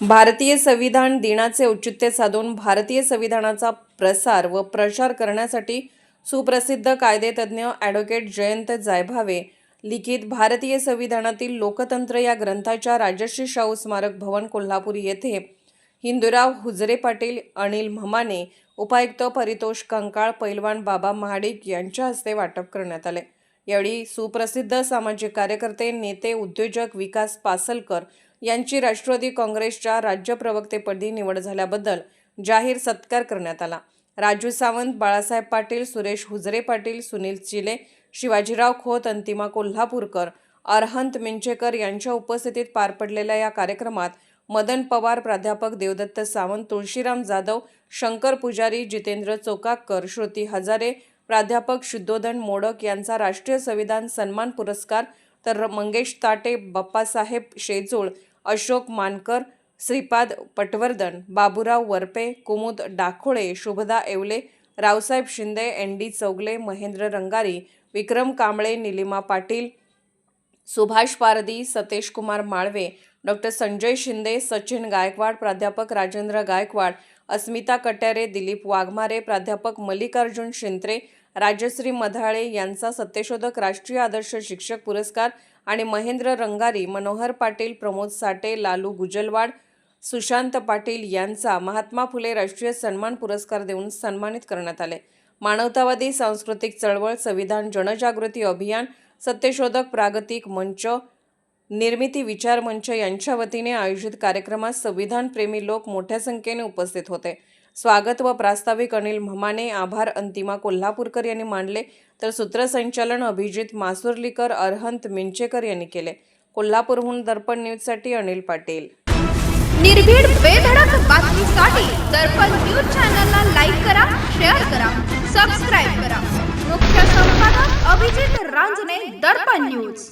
भारतीय संविधान दिनाचे औचित्य साधून भारतीय संविधानाचा प्रसार व प्रचार करण्यासाठी सुप्रसिद्ध कायदेतज्ञ ॲडव्होकेट जयंत जायभावे लिखित भारतीय संविधानातील लोकतंत्र या ग्रंथाच्या राजश्री शाहू स्मारक भवन कोल्हापूर येथे हिंदुराव हुजरे पाटील अनिल म्हमाने उपायुक्त परितोष कंकाळ पैलवान बाबा महाडिक यांच्या हस्ते वाटप करण्यात आले. यावेळी सुप्रसिद्ध सामाजिक कार्यकर्ते नेते उद्योजक विकास पासलकर यांची राष्ट्रवादी काँग्रेसच्या राज्य प्रवक्तेपदी निवड झाल्याबद्दल जाहीर सत्कार करण्यात आला. राजू सावंत बाळासाहेब पाटील सुरेश हुजरे पाटील सुनील चिले शिवाजीराव खोत अंतिमा कोल्हापूरकर अरहंत मिंचेकर यांच्या उपस्थितीत पार पडलेल्या या कार्यक्रमात मदन पवार प्राध्यापक देवदत्त सावंत तुळशीराम जाधव शंकर पुजारी जितेंद्र चोकाकर श्रुती हजारे प्राध्यापक शुद्धोधन मोडक यांचा राष्ट्रीय संविधान सन्मान पुरस्कार तर Mangesh Tate Bappasaheb Shejul Ashok Mankar Shripad Patwardhan Baburao Warpe Kumud Dakhole Shubhada Yevle Raosaheb Shinde N D Chougule Mahendra Rangari Vikram Kamble Nilima Patil Subhash Pardi Satesh Kumar Malve doctor Sanjay Shinde Sachin Gaikwad प्राध्यापक राजेंद्र गायकवाड अस्मिता कट्यारे दिलीप वाघमारे प्राध्यापक मल्लिकार्जुन शिंत्रे राजश्री मधाळे यांचा सत्यशोधक राष्ट्रीय आदर्श शिक्षक पुरस्कार आणि महेंद्र रंगारी मनोहर पाटील प्रमोद साटे लालू गुजलवाड सुशांत पाटील यांचा महात्मा फुले राष्ट्रीय सन्मान पुरस्कार देऊन सन्मानित करण्यात आले. मानवतावादी सांस्कृतिक चळवळ संविधान जनजागृती अभियान सत्यशोधक प्रागतिक मंच निर्मिती विचार मंच यांच्या वतीने आयोजित कार्यक्रमात संविधानप्रेमी लोक मोठ्या संख्येने उपस्थित होते. स्वागत व प्रास्ताविक अनिल म्हमाने आभार अंतिमा कोल्हापूरकर यांनी मांडले. तर सूत्रसंचालन अभिजित मासुर्लीकर अरहंत मिंचेकर यांनी केले. कोल्हापूरहून दर्पण न्यूजसाठी अनिल पाटील. निर्भीड बेधडक बातमीसाठी दर्पण न्यूज चॅनलला लाईक करा शेअर करा सबस्क्राईब करा. मुख्य संपादक अभिजित रांजणे दर्पण न्यूज.